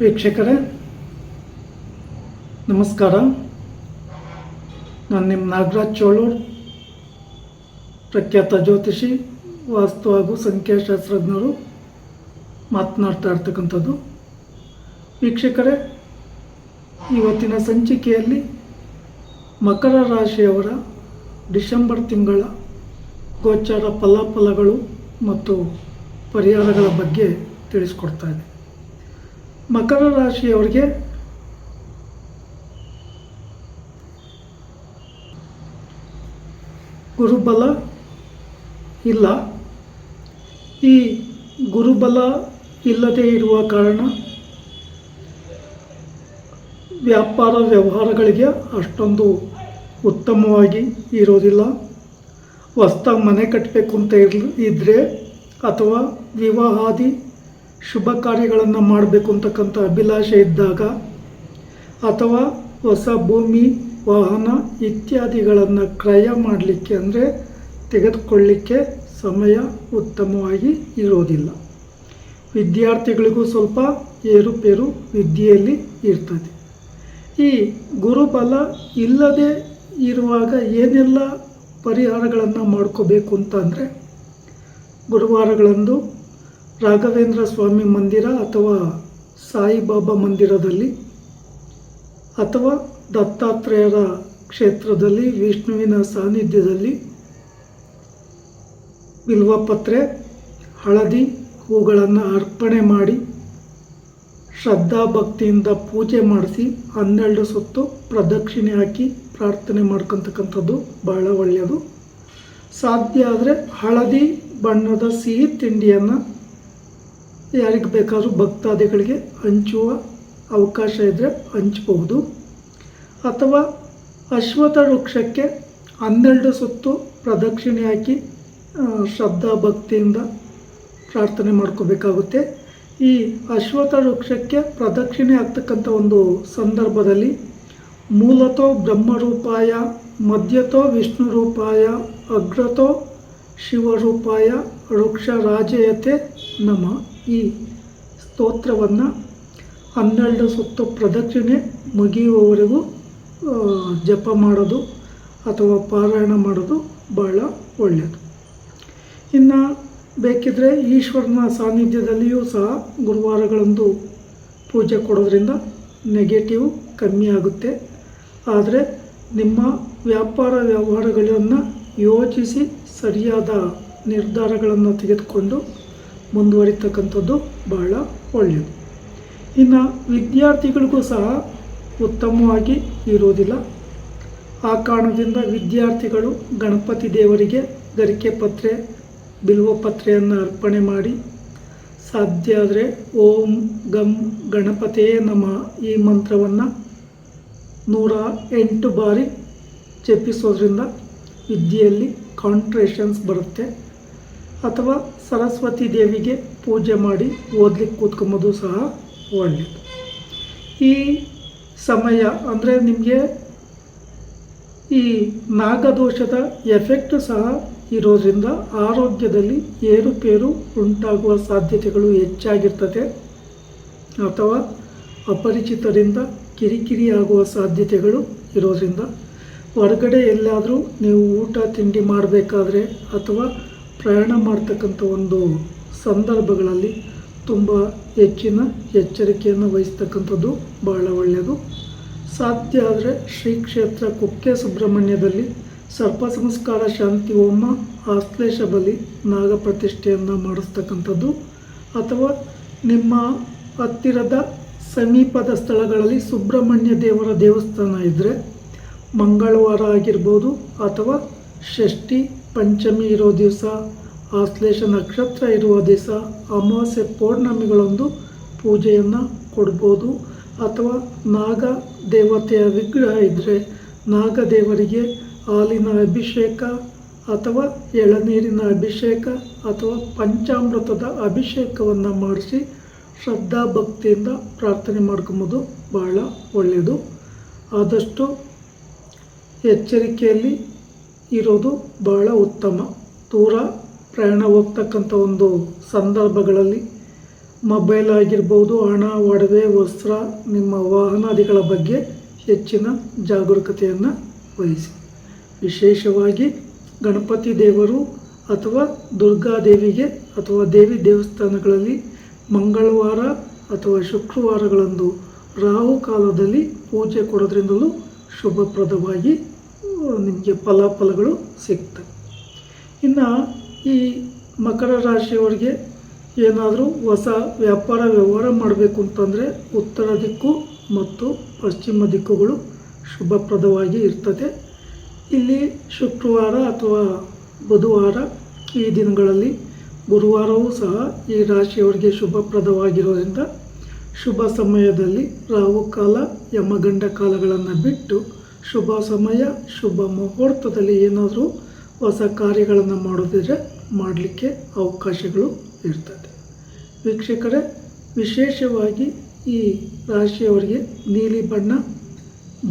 ವೀಕ್ಷಕರೇ, ನಮಸ್ಕಾರ. ನಾನು ನಿಮ್ಮ ನಾಗರಾಜ್ ಚೋಳೂರ್, ಪ್ರಖ್ಯಾತ ಜ್ಯೋತಿಷಿ, ವಾಸ್ತು ಹಾಗೂ ಸಂಖ್ಯಾಶಾಸ್ತ್ರಜ್ಞರು, ಮಾತನಾಡ್ತಾ ಇರ್ತಕ್ಕಂಥದ್ದು. ವೀಕ್ಷಕರೇ, ಇವತ್ತಿನ ಸಂಚಿಕೆಯಲ್ಲಿ ಮಕರ ರಾಶಿಯವರ ಡಿಸೆಂಬರ್ ತಿಂಗಳ ಗೋಚಾರ ಫಲಾಫಲಗಳು ಮತ್ತು ಪರಿಹಾರಗಳ ಬಗ್ಗೆ ತಿಳಿಸ್ಕೊಡ್ತಾ ಇದೆ ಮಕರ ರಾಶಿಯವರಿಗೆ ಗುರುಬಲ ಇಲ್ಲ. ಈ ಗುರುಬಲ ಇಲ್ಲದೇ ಇರುವ ಕಾರಣ ವ್ಯಾಪಾರ ವ್ಯವಹಾರಗಳಿಗೆ ಅಷ್ಟೊಂದು ಉತ್ತಮವಾಗಿ ಇರೋದಿಲ್ಲ ಹೊಸ್ತಾಗಿ ಮನೆ ಕಟ್ಟಬೇಕು ಅಂತ ಇರಲಿ ಇದ್ದರೆ ಅಥವಾ ವಿವಾಹಾದಿ ಶುಭ ಕಾರ್ಯಗಳನ್ನು ಮಾಡಬೇಕು ಅಂತಕ್ಕಂಥ ಅಭಿಲಾಷೆ ಇದ್ದಾಗ ಅಥವಾ ಹೊಸ ಭೂಮಿ, ವಾಹನ ಇತ್ಯಾದಿಗಳನ್ನು ಕ್ರಯ ಮಾಡಲಿಕ್ಕೆ ಅಂದರೆ ತೆಗೆದುಕೊಳ್ಳಿಕ್ಕೆ ಸಮಯ ಉತ್ತಮವಾಗಿ ಇರೋದಿಲ್ಲ. ವಿದ್ಯಾರ್ಥಿಗಳಿಗೂ ಸ್ವಲ್ಪ ಏರುಪೇರು ವಿದ್ಯೆಯಲ್ಲಿ ಇರ್ತದೆ. ಈ ಗುರುಬಲ ಇಲ್ಲದೆ ಇರುವಾಗ ಏನೆಲ್ಲ ಪರಿಹಾರಗಳನ್ನು ಮಾಡ್ಕೋಬೇಕು ಅಂತ ಅಂದರೆ ಗುರುವಾರಗಳಂದು ರಾಘವೇಂದ್ರ ಸ್ವಾಮಿ ಮಂದಿರ ಅಥವಾ ಸಾಯಿಬಾಬಾ ಮಂದಿರದಲ್ಲಿ ಅಥವಾ ದತ್ತಾತ್ರೇಯರ ಕ್ಷೇತ್ರದಲ್ಲಿ, ವಿಷ್ಣುವಿನ ಸಾನ್ನಿಧ್ಯದಲ್ಲಿ, ಬಿಲ್ವಪತ್ರೆ, ಹಳದಿ ಹೂಗಳನ್ನು ಅರ್ಪಣೆ ಮಾಡಿ ಶ್ರದ್ಧಾ ಭಕ್ತಿಯಿಂದ ಪೂಜೆ ಮಾಡಿಸಿ ಹನ್ನೆರಡು ಸುತ್ತು ಪ್ರದಕ್ಷಿಣೆ ಹಾಕಿ ಪ್ರಾರ್ಥನೆ ಮಾಡ್ಕೊತಕ್ಕಂಥದ್ದು ಬಹಳ ಒಳ್ಳೆಯದು. ಸಾಧ್ಯ ಆದರೆ ಹಳದಿ ಬಣ್ಣದ ಸಿಹಿ ತಿಂಡಿಯನ್ನು ಯಾರಿಗೆ ಬೇಕಾದರೂ ಭಕ್ತಾದಿಗಳಿಗೆ ಹಂಚುವ ಅವಕಾಶ ಇದ್ದರೆ ಹಂಚಬಹುದು. ಅಥವಾ ಅಶ್ವಥ ವೃಕ್ಷಕ್ಕೆ ಹನ್ನೆರಡು ಸುತ್ತು ಪ್ರದಕ್ಷಿಣೆ ಹಾಕಿ ಶ್ರದ್ಧಾ ಭಕ್ತಿಯಿಂದ ಪ್ರಾರ್ಥನೆ ಮಾಡ್ಕೋಬೇಕಾಗುತ್ತೆ. ಈ ಅಶ್ವಥ ವೃಕ್ಷಕ್ಕೆ ಪ್ರದಕ್ಷಿಣೆ ಆಗ್ತಕ್ಕಂಥ ಒಂದು ಸಂದರ್ಭದಲ್ಲಿ ಮೂಲತೋ ಬ್ರಹ್ಮರೂಪಾಯ, ಮಧ್ಯತೋ ವಿಷ್ಣು ರೂಪಾಯ ಅಗ್ರತೋ ಶಿವರೂಪಾಯ ವೃಕ್ಷ ರಾಜಯತೆ ನಮ. ಈ ಸ್ತೋತ್ರವನ್ನು ಹನ್ನೆರಡು ಸುತ್ತು ಪ್ರದಕ್ಷಿಣೆ ಮುಗಿಯುವವರೆಗೂ ಜಪ ಮಾಡೋದು ಅಥವಾ ಪಾರಾಯಣ ಮಾಡೋದು ಬಹಳ ಒಳ್ಳೆಯದು ಇನ್ನು ಬೇಕಿದ್ದರೆ ಈಶ್ವರನ ಸಾನ್ನಿಧ್ಯದಲ್ಲಿಯೂ ಸಹ ಗುರುವಾರಗಳಂದು ಪೂಜೆ ಕೊಡೋದ್ರಿಂದ ನೆಗೆಟಿವ್ ಕಮ್ಮಿ ಆಗುತ್ತೆ. ಆದರೆ ನಿಮ್ಮ ವ್ಯಾಪಾರ ವ್ಯವಹಾರಗಳನ್ನು ಯೋಚಿಸಿ ಸರಿಯಾದ ನಿರ್ಧಾರಗಳನ್ನು ತೆಗೆದುಕೊಂಡು ಮುಂದುವರಿತಕ್ಕಂಥದ್ದು ಬಹಳ ಒಳ್ಳೆಯದು. ಇನ್ನು ವಿದ್ಯಾರ್ಥಿಗಳಿಗೂ ಸಹ ಉತ್ತಮವಾಗಿ ಇರುವುದಿಲ್ಲ. ಆ ಕಾರಣದಿಂದ ವಿದ್ಯಾರ್ಥಿಗಳು ಗಣಪತಿ ದೇವರಿಗೆ ಗರಿಕೆ ಪತ್ರೆ, ಬಿಲ್ವ ಪತ್ರೆಯನ್ನು ಅರ್ಪಣೆ ಮಾಡಿ, ಸಾಧ್ಯ ಆದರೆ ಓಂ ಗಂ ಗಣಪತಿಯೇ ನಮ್ಮ ಈ ಮಂತ್ರವನ್ನು ನೂರ ಎಂಟು ಬಾರಿ ಜಪಿಸೋದ್ರಿಂದ ವಿದ್ಯೆಯಲ್ಲಿ ಕಾಂಟ್ರೇಷನ್ಸ್ ಬರುತ್ತೆ. ಅಥವಾ ಸರಸ್ವತಿ ದೇವಿಗೆ ಪೂಜೆ ಮಾಡಿ ಓದ್ಲಿಕ್ಕೆ ಕೂತ್ಕೊಂಬೋದು ಸಹ ಒಳ್ಳೆಯದು ಈ ಸಮಯ ಅಂದರೆ ನಿಮಗೆ ಈ ನಾಗದೋಷದ ಎಫೆಕ್ಟ್ ಸಹ ಇರೋದ್ರಿಂದ ಆರೋಗ್ಯದಲ್ಲಿ ಏರುಪೇರು ಉಂಟಾಗುವ ಸಾಧ್ಯತೆಗಳು ಹೆಚ್ಚಾಗಿರ್ತದೆ ಅಥವಾ ಅಪರಿಚಿತರಿಂದ ಕಿರಿಕಿರಿ ಆಗುವ ಸಾಧ್ಯತೆಗಳು ಇರೋದ್ರಿಂದ ಹೊರಗಡೆ ಎಲ್ಲಾದರೂ ನೀವು ಊಟ ತಿಂಡಿ ಮಾಡಬೇಕಾದ್ರೆ ಅಥವಾ ಪ್ರಯಾಣ ಮಾಡ್ತಕ್ಕಂಥ ಒಂದು ಸಂದರ್ಭಗಳಲ್ಲಿ ತುಂಬ ಹೆಚ್ಚಿನ ಎಚ್ಚರಿಕೆಯನ್ನು ವಹಿಸ್ತಕ್ಕಂಥದ್ದು ಬಹಳ ಒಳ್ಳೆಯದು. ಸಾಧ್ಯ ಆದರೆ ಶ್ರೀ ಕ್ಷೇತ್ರ ಕುಕ್ಕೆ ಸುಬ್ರಹ್ಮಣ್ಯದಲ್ಲಿ ಸರ್ಪ ಸಂಸ್ಕಾರ ಶಾಂತಿ ಹೋಮ ಆಶ್ಲೇಷ ಬಲಿ ನಾಗ ಪ್ರತಿಷ್ಠೆಯನ್ನು ಮಾಡಿಸ್ತಕ್ಕಂಥದ್ದು. ಅಥವಾ ನಿಮ್ಮ ಹತ್ತಿರದ ಸಮೀಪದ ಸ್ಥಳಗಳಲ್ಲಿ ಸುಬ್ರಹ್ಮಣ್ಯ ದೇವರ ದೇವಸ್ಥಾನ ಇದ್ದರೆ ಮಂಗಳವಾರ ಆಗಿರ್ಬೋದು ಅಥವಾ ಷಷ್ಠಿ ಪಂಚಮಿ ಇರೋ ದಿವಸ, ಆಶ್ಲೇಷ ನಕ್ಷತ್ರ ಇರುವ ದಿವಸ, ಅಮಾವಾಸ್ಯೆ ಪೌರ್ಣಮಿಗಳೊಂದು ಪೂಜೆಯನ್ನು ಕೊಡ್ಬೋದು. ಅಥವಾ ನಾಗ ದೇವತೆಯ ವಿಗ್ರಹ ಇದ್ದರೆ ನಾಗದೇವರಿಗೆ ಹಾಲಿನ ಅಭಿಷೇಕ ಅಥವಾ ಎಳನೀರಿನ ಅಭಿಷೇಕ ಅಥವಾ ಪಂಚಾಮೃತದ ಅಭಿಷೇಕವನ್ನು ಮಾಡಿಸಿ ಶ್ರದ್ಧಾ ಭಕ್ತಿಯಿಂದ ಪ್ರಾರ್ಥನೆ ಮಾಡ್ಕೊಂಬೋದು. ಬಹಳ ಒಳ್ಳೆಯದು ಆದಷ್ಟು ಎಚ್ಚರಿಕೆಯಲ್ಲಿ ಇರೋದು ಬಹಳ ಉತ್ತಮ. ದೂರ ಪ್ರಯಾಣ ಹೋಗ್ತಕ್ಕಂಥ ಒಂದು ಸಂದರ್ಭಗಳಲ್ಲಿ ಮೊಬೈಲ್ ಆಗಿರ್ಬೋದು, ಹಣ, ಒಡವೆ, ವಸ್ತ್ರ, ನಿಮ್ಮ ವಾಹನಾದಿಗಳ ಬಗ್ಗೆ ಹೆಚ್ಚಿನ ಜಾಗರೂಕತೆಯನ್ನು ವಹಿಸಿ. ವಿಶೇಷವಾಗಿ ಗಣಪತಿ ದೇವರು ಅಥವಾ ದುರ್ಗಾದೇವಿಗೆ ಅಥವಾ ದೇವಿ ದೇವಸ್ಥಾನಗಳಲ್ಲಿ ಮಂಗಳವಾರ ಅಥವಾ ಶುಕ್ರವಾರಗಳಂದು ರಾಹು ಕಾಲದಲ್ಲಿ ಪೂಜೆ ಕೊಡೋದ್ರಿಂದಲೂ ಶುಭಪ್ರದವಾಗಿ ನಿಮಗೆ ಫಲಾಫಲಗಳು ಸಿಗ್ತವೆ ಇನ್ನು ಈ ಮಕರ ರಾಶಿಯವರಿಗೆ ಏನಾದರೂ ಹೊಸ ವ್ಯಾಪಾರ, ವ್ಯವಹಾರ ಮಾಡಬೇಕು ಅಂತಂದರೆ ಉತ್ತರ ದಿಕ್ಕು ಮತ್ತು ಪಶ್ಚಿಮ ದಿಕ್ಕುಗಳು ಶುಭಪ್ರದವಾಗಿ ಇರ್ತದೆ. ಇಲ್ಲಿ ಶುಕ್ರವಾರ ಅಥವಾ ಬುಧವಾರ ಈ ದಿನಗಳಲ್ಲಿ ಗುರುವಾರವೂ ಸಹ ಈ ರಾಶಿಯವರಿಗೆ ಶುಭಪ್ರದವಾಗಿರೋದ್ರಿಂದ ಶುಭ ಸಮಯದಲ್ಲಿ ರಾಹುಕಾಲ, ಯಮಗಂಡ ಕಾಲಗಳನ್ನು ಬಿಟ್ಟು ಶುಭ ಸಮಯ, ಶುಭ ಮುಹೂರ್ತದಲ್ಲಿ ಏನಾದರೂ ಹೊಸ ಕಾರ್ಯಗಳನ್ನು ಮಾಡೋದಿದ್ರೆ ಮಾಡಲಿಕ್ಕೆ ಅವಕಾಶಗಳು ಇರ್ತದೆ. ವೀಕ್ಷಕರೇ, ವಿಶೇಷವಾಗಿ ಈ ರಾಶಿಯವರಿಗೆ ನೀಲಿ ಬಣ್ಣ,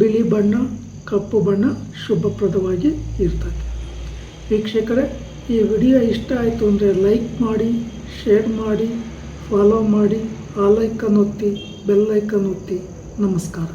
ಬಿಳಿ ಬಣ್ಣ, ಕಪ್ಪು ಬಣ್ಣ ಶುಭಪ್ರದವಾಗಿ ಇರ್ತದೆ. ವೀಕ್ಷಕರೇ, ಈ ವಿಡಿಯೋ ಇಷ್ಟ ಆಯಿತು ಅಂದರೆ ಲೈಕ್ ಮಾಡಿ, ಶೇರ್ ಮಾಡಿ, ಫಾಲೋ ಮಾಡಿ, ಆ ಲೈಕನ್ ಒತ್ತಿ, ಬೆಲ್ ಐಕನ್ ಒತ್ತಿ. ನಮಸ್ಕಾರ.